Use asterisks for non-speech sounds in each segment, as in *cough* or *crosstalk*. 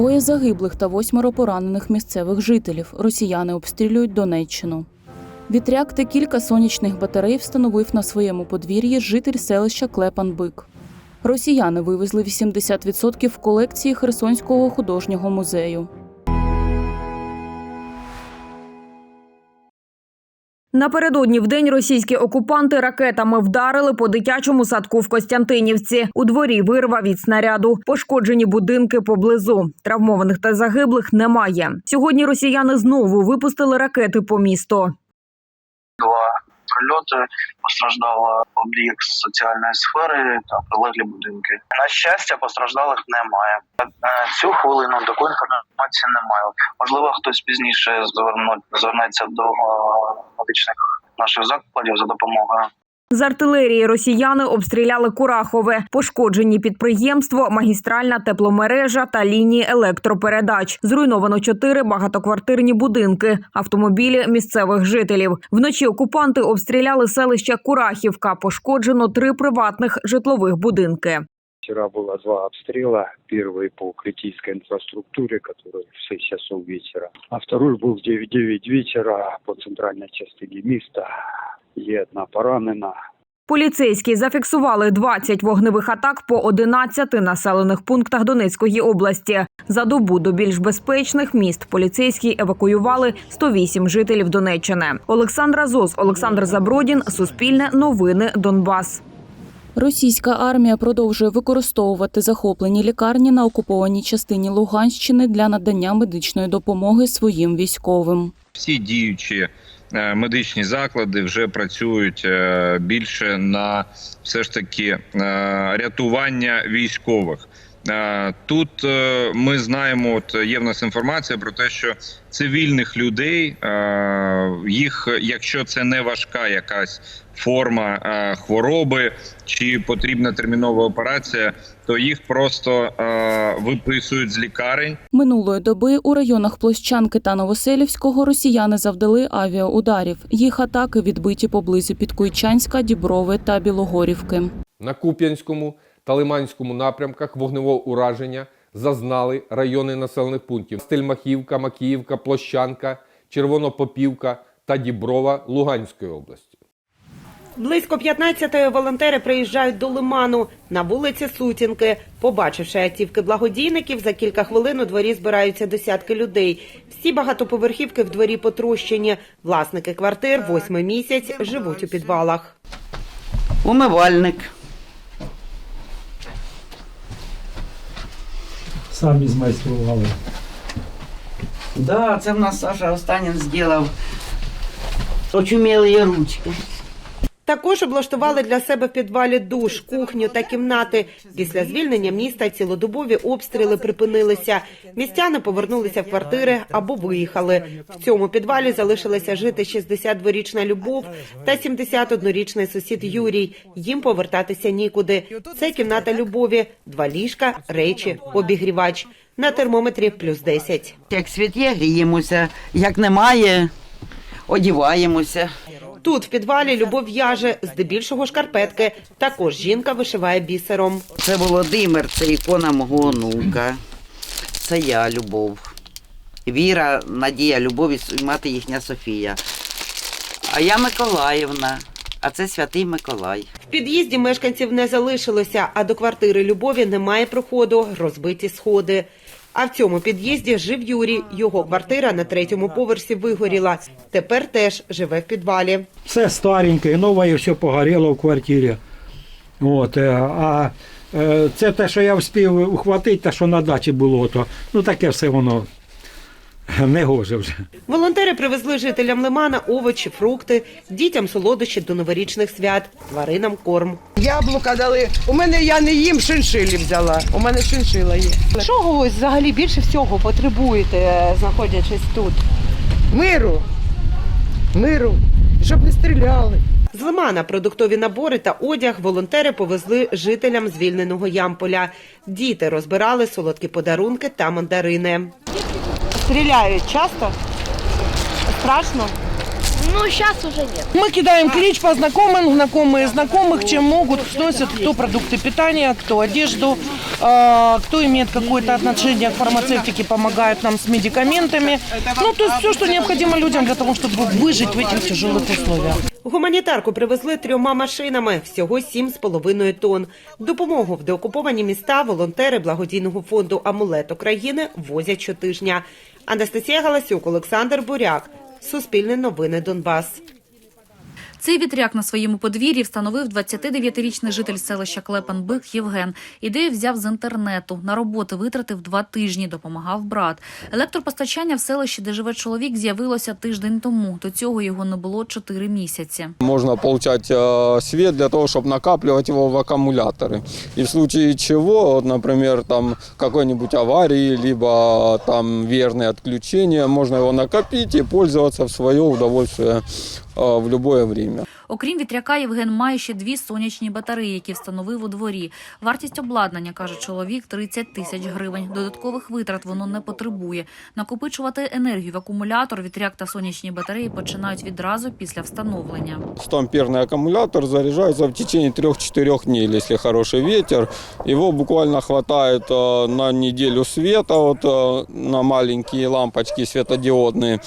Двоє загиблих та восьмеро поранених місцевих жителів. Росіяни обстрілюють Донеччину. Вітряк та кілька сонячних батарей встановив на своєму подвір'ї житель селища Клепан-Бик. Росіяни вивезли 80% колекції Херсонського художнього музею. Напередодні в день російські окупанти ракетами вдарили по дитячому садку в Костянтинівці. У дворі вирва від снаряду. Пошкоджені будинки поблизу. Травмованих та загиблих немає. Сьогодні росіяни знову випустили ракети по місту. два прильоти. Постраждав об'єкт соціальної сфери та прилеглі будинки. На щастя, постраждалих немає. На цю хвилину такої інформації немає. Можливо, хтось пізніше звернеться до е, медичних наших закладів за допомогою. З артилерії росіяни обстріляли Курахове, пошкоджені підприємство, магістральна тепломережа та лінії електропередач. Зруйновано чотири багатоквартирні будинки, автомобілі місцевих жителів. Вночі окупанти обстріляли селище Курахівка. Пошкоджено три приватних житлових будинки. Вчера было два обстрела. Первый по критической инфраструктуре, который в 6 часов вечера. А второй был в 9-9 вечера по центральной частине міста. Є одна поранена. Поліцейські зафіксували 20 вогневих атак по 11 населених пунктах Донецької області. За добу до більш безпечних міст поліцейські евакуювали 108 жителів Донеччини. Олександра Зос, Олександр Забродін, Суспільне новини, Донбас. Російська армія продовжує використовувати захоплені лікарні на окупованій частині Луганщини для надання медичної допомоги своїм військовим. всі діючі е, медичні заклади вже працюють е, більше на все ж таки е, рятування військових. Е, Тут е, ми знаємо, от є в нас інформація про те, що цивільних людей е, їх, якщо це не важка якась форма хвороби чи потрібна термінова операція, то їх просто виписують з лікарень. Минулої доби у районах Площанки та Новоселівського росіяни завдали авіаударів. Їх атаки відбиті поблизу Підкуйчанська, Діброви та Білогорівки. На Куп'янському та Лиманському напрямках вогневого ураження зазнали райони населених пунктів: Стельмахівка, Макіївка, Площанка, Червонопопівка та Діброва Луганської області. Близько 15-ї волонтери приїжджають до лиману на вулиці Сутінки. Побачивши автівки благодійників, за кілька хвилин у дворі збираються десятки людей. Всі багатоповерхівки в дворі потрощені. Власники квартир восьмий місяць живуть у підвалах. Умивальник. Самі змайстрували. Да, це в нас Саша Останін зробив. Очумілі ручки. Також облаштували для себе в підвалі душ, кухню та кімнати. Після звільнення міста цілодобові обстріли припинилися. Містяни повернулися в квартири або виїхали. В цьому підвалі залишилися жити 62-річна Любов та 71-річний сусід Юрій. Їм повертатися нікуди. Це кімната Любові, два ліжка, речі, обігрівач. На термометрі плюс 10. Як світ є, гріємося. Як немає, одіваємося. Тут в підвалі Любов в'яже, здебільшого шкарпетки. Також жінка вишиває бісером. Це Володимир, це ікона мого онука. Це я, Любов. Віра, Надія, Любов і мати їхня Софія. А я Миколаївна, а це святий Миколай. В під'їзді мешканців не залишилося, а до квартири Любові немає проходу, розбиті сходи. А в цьому під'їзді жив Юрій. Його квартира на третьому поверсі вигоріла. Тепер теж живе в підвалі. Все стареньке, нове все погоріло в квартирі. От, е, а е, це те, що я встиг ухватити, те, що на дачі було, то ну таке все воно *laughs* не гоже вже. Волонтери привезли жителям лимана овочі, фрукти, дітям солодощі до новорічних свят, тваринам корм. Яблука дали. У мене я не їм шиншилі взяла. У мене шиншила є. Чого ви взагалі більше всього потребуєте, е, знаходячись тут? Миру. Миру. Щоб не стріляли. З лимана продуктові набори та одяг волонтери повезли жителям звільненого Ямполя. Діти розбирали солодкі подарунки та мандарини. Стріляють часто? Страшно? Ну, сейчас уже нет. Мы кидаем клич по знакомым, знакомые знакомых, чем могут, сносят кто продукты питания, кто одежду, э, кто имеет какое-то отношение к фармацевтике, помогает нам с медикаментами. Ну, то есть все, что необходимо людям для того, чтобы выжить в этих тяжелых условиях. Гуманітарку привезли трьома машинами, всього сім з половиною тонн. Допомогу в деокуповані міста волонтери благодійного фонду Амулет України возять щотижня. Анастасія Галасюк, Олександр Буряк. Суспільне новини Донбас. Цей вітряк на своєму подвір'ї встановив 29-річний житель селища Клепанбик Євген. Ідею взяв з інтернету. На роботи витратив два тижні, допомагав брат. Електропостачання в селищі, де живе чоловік, з'явилося тиждень тому. До цього його не було чотири місяці. Можно получать э, свет для того, чтобы накапливать его в аккумуляторы. И в случае чего, вот, например, там какой-нибудь аварии, либо э, там верные отключения, можно его накопить и пользоваться в свое удовольствие э, в любое время. Окрім вітряка, Євген має ще дві сонячні батареї, які встановив у дворі. Вартість обладнання, каже чоловік, 30 тисяч гривень. Додаткових витрат воно не потребує. Накопичувати енергію в акумулятор, вітряк та сонячні батареї починають відразу після встановлення. 100-амперный аккумулятор заряжается в течение 3-4 дней, если хороший ветер. Его буквально хватает э, на неделю света, вот, э, на маленькие лампочки светодиодные.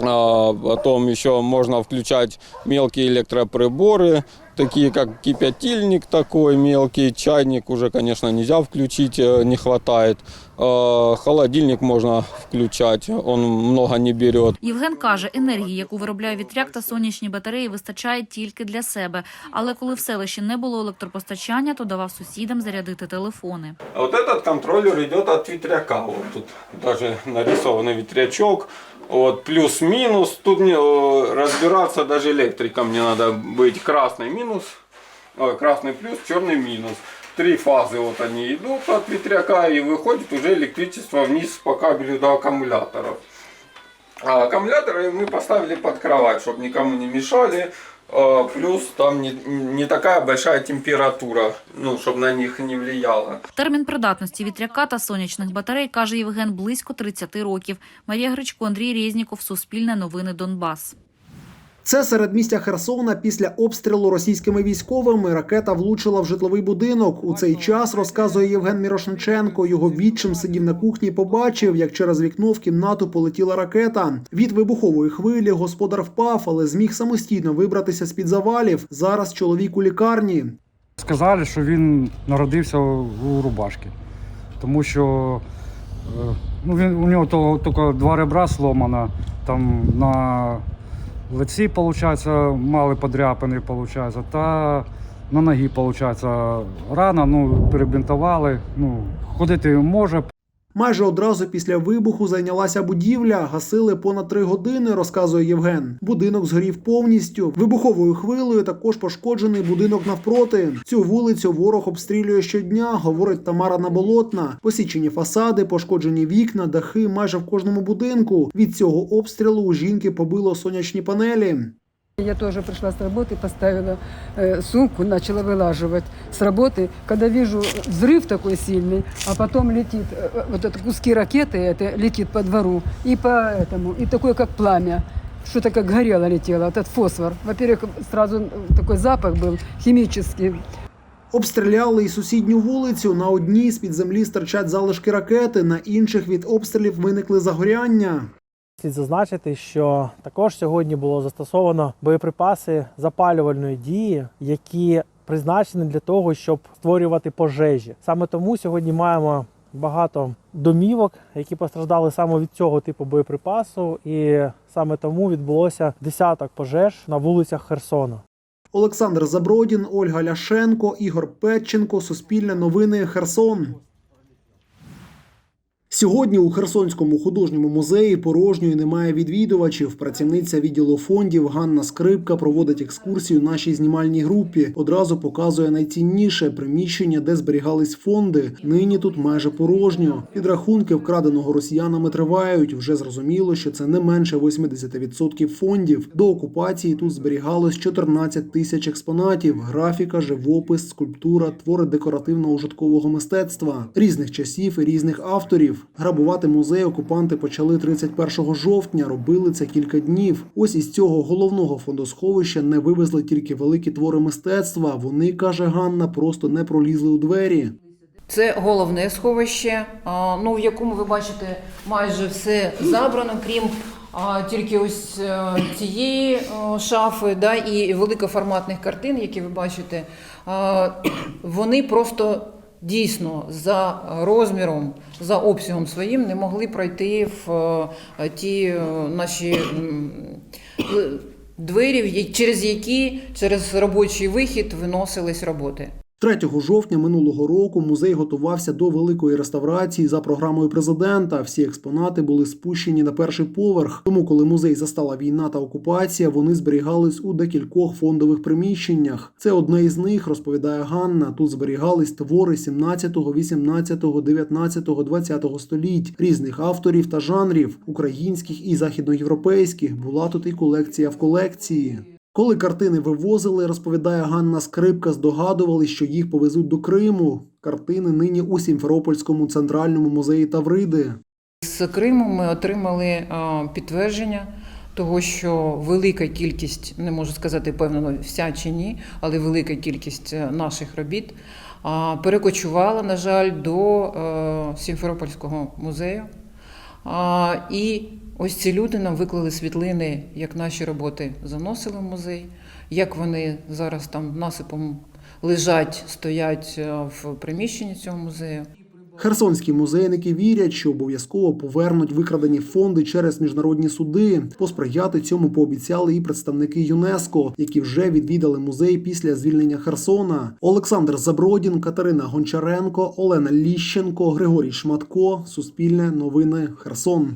А, Потом еще можно включать мелкие электроприборы, такие как кипятильник такой мелкий, чайник уже, конечно, нельзя включить, э, не хватает. А, Холодильник можно включать, он много не берет. Євген каже, енергії, яку виробляє вітряк та сонячні батареї, вистачає тільки для себе. Але коли в селищі не було електропостачання, то давав сусідам зарядити телефони. А вот этот контроллер идет от ветряка. Вот тут даже нарисованный ветрячок. Вот плюс-минус. Тут не, э, разбираться даже электрикам не надо быть. Красный минус, ой, красный плюс, черный минус. Три фазы вот они идут от ветряка и выходит уже электричество вниз по кабелю до аккумуляторов. А аккумуляторы мы поставили под кровать, чтобы никому не мешали. А, Плюс там не, не такая большая температура, ну, чтобы на них не влияло. Термін придатності вітряка та сонячних батарей, каже Євген, близько 30 років. Марія Гречко, Андрій Резніков, Суспільне новини Донбас. Це середмістя Херсона після обстрілу російськими військовими ракета влучила в житловий будинок. У цей час розказує Євген Мірошниченко. Його відчим сидів на кухні, побачив, як через вікно в кімнату полетіла ракета. Від вибухової хвилі господар впав, але зміг самостійно вибратися з під завалів. Зараз чоловік у лікарні. Сказали, що він народився у рубашки, тому що е, ну, він, у нього тільки два ребра сломано, там на лиці, виходить, мали подряпини, виходить, та на ногі, виходить, рана, ну, перебінтували, ну, ходити може, Майже одразу після вибуху зайнялася будівля. Гасили понад три години, розказує Євген. Будинок згорів повністю. Вибуховою хвилею також пошкоджений будинок навпроти. Цю вулицю ворог обстрілює щодня, говорить Тамара Наболотна. Посічені фасади, пошкоджені вікна, дахи майже в кожному будинку. Від цього обстрілу у жінки побило сонячні панелі. Я тоже пришла с работы, поставила э, сумку, начала вылаживать с работы. Когда вижу взрыв такой сильный, а потом летит э, вот это куски ракеты, это летит по двору и по этому, и такое как пламя. Что-то как горело летело, этот фосфор. Во-первых, сразу такой запах был химический. Обстріляли і сусідню вулицю. На одній з під землі стирчать залишки ракети, на інших від обстрілів виникли загоряння. Слід зазначити, що також сьогодні було застосовано боєприпаси запалювальної дії, які призначені для того, щоб створювати пожежі. Саме тому сьогодні маємо багато домівок, які постраждали саме від цього типу боєприпасу, і саме тому відбулося десяток пожеж на вулицях Херсона. Олександр Забродін, Ольга Ляшенко, Ігор Петченко, Суспільне новини, Херсон. Сьогодні у Херсонському художньому музеї порожньої немає відвідувачів. Працівниця відділу фондів Ганна Скрипка проводить екскурсію нашій знімальній групі. Одразу показує найцінніше приміщення, де зберігались фонди. Нині тут майже порожньо. Підрахунки вкраденого росіянами тривають. Вже зрозуміло, що це не менше 80% фондів. До окупації тут зберігалось 14 тисяч експонатів: графіка, живопис, скульптура, твори декоративно-ужиткового мистецтва різних часів і різних авторів. Грабувати музей окупанти почали 31 жовтня. Робили це кілька днів. Ось із цього головного фондосховища не вивезли тільки великі твори мистецтва. Вони каже Ганна, просто не пролізли у двері. Це головне сховище, ну, в якому ви бачите майже все забрано, крім тільки ось е, цієї е, шафи да, і великоформатних картин, які ви бачите. Вони просто дійсно за розміром, за обсягом своїм не могли пройти в е, ті е, наші е, двері, через які через робочий вихід виносились роботи. 3 жовтня минулого року музей готувався до великої реставрації за програмою президента. Всі експонати були спущені на перший поверх. Тому, коли музей застала війна та окупація, вони зберігались у декількох фондових приміщеннях. Це одне із них, розповідає Ганна. Тут зберігались твори 17, 18, 19, 20 століть різних авторів та жанрів, українських і західноєвропейських. Була тут і колекція в колекції. Коли картини вивозили, розповідає Ганна Скрипка, здогадували, що їх повезуть до Криму. Картини нині у Сімферопольському центральному музеї Тавриди. З Криму ми отримали підтвердження того, що велика кількість, не можу сказати певно вся чи ні, але велика кількість е, наших робіт перекочувала, на жаль, до е, Сімферопольського музею. І ось ці люди нам виклали світлини, як наші роботи заносили в музей, як вони зараз там насипом лежать, стоять е, в приміщенні цього музею. Херсонські музейники вірять, що обов'язково повернуть викрадені фонди через міжнародні суди. Посприяти цьому пообіцяли і представники ЮНЕСКО, які вже відвідали музей після звільнення Херсона. Олександр Забродін, Катерина Гончаренко, Олена Ліщенко, Григорій Шматко. Суспільне новини Херсон.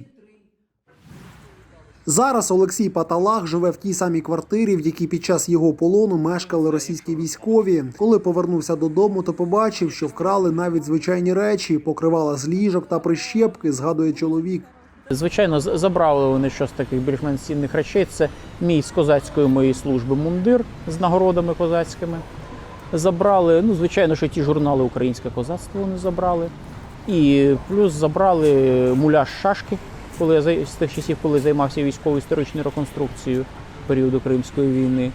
Зараз Олексій Паталах живе в тій самій квартирі, в якій під час його полону мешкали російські військові. Коли повернувся додому, то побачив, що вкрали навіть звичайні речі, покривала з ліжок та прищепки, згадує чоловік. Звичайно, забрали вони щось таких більш-менш цінних речей. Це мій з козацької моєї служби мундир з нагородами козацькими. Забрали, ну, звичайно, що ті журнали Українське козацтво вони забрали. І плюс забрали муляж шашки, коли я з тих часів, коли займався військово-історичною реконструкцією періоду Кримської війни.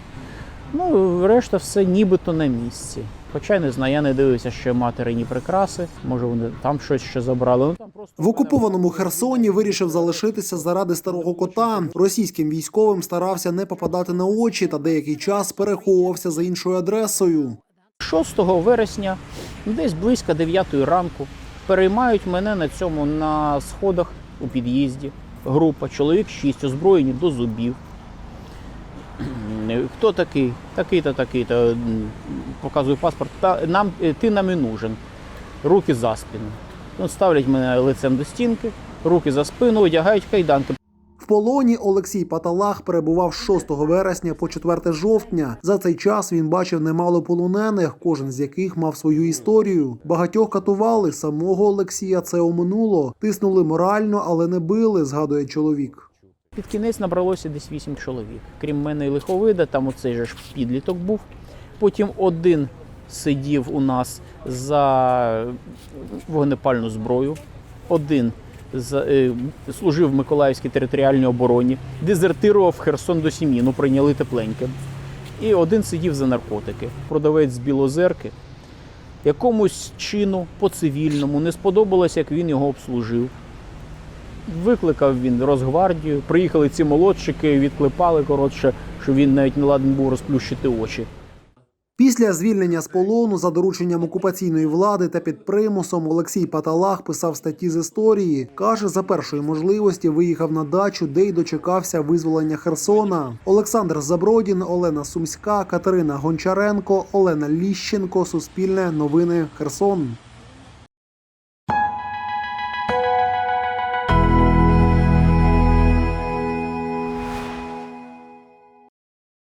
Ну, решта все нібито на місці. Хоча не знаю, я не дивився ще материні прикраси. Може, вони там щось ще забрали. Ну там просто В окупованому Херсоні вирішив залишитися заради старого кота. Російським військовим старався не попадати на очі та деякий час переховувався за іншою адресою. 6 вересня, десь близько 9 ранку, переймають мене на цьому на сходах у під'їзді. Група, чоловік 6, озброєні до зубів. Хто такий? Такий-то, такий-то. показує паспорт. Та, нам, е, ти нам і нужен. Руки за спину. Ну, ставлять мене лицем до стінки, руки за спину, одягають кайданки. Полоні Олексій Паталах перебував з 6 вересня по 4 жовтня. За цей час він бачив немало полонених, кожен з яких мав свою історію. Багатьох катували. Самого Олексія це оминуло. Тиснули морально, але не били, згадує чоловік. Під кінець набралося десь вісім чоловік. Крім мене і лиховида, там оцей же ж підліток був. Потім один сидів у нас за вогнепальну зброю, один служив в Миколаївській територіальній обороні, дезертирував Херсон до сім'ї, ну прийняли тепленьке. І один сидів за наркотики. Продавець з Білозерки. Якомусь чину по цивільному не сподобалось, як він його обслужив. Викликав він Росгвардію, приїхали ці молодчики, відклепали коротше, що він навіть не ладен був розплющити очі. Після звільнення з полону за дорученням окупаційної влади та під примусом Олексій Паталах писав статті з історії. Каже, за першої можливості виїхав на дачу, де й дочекався визволення Херсона. Олександр Забродін, Олена Сумська, Катерина Гончаренко, Олена Ліщенко. Суспільне новини Херсон.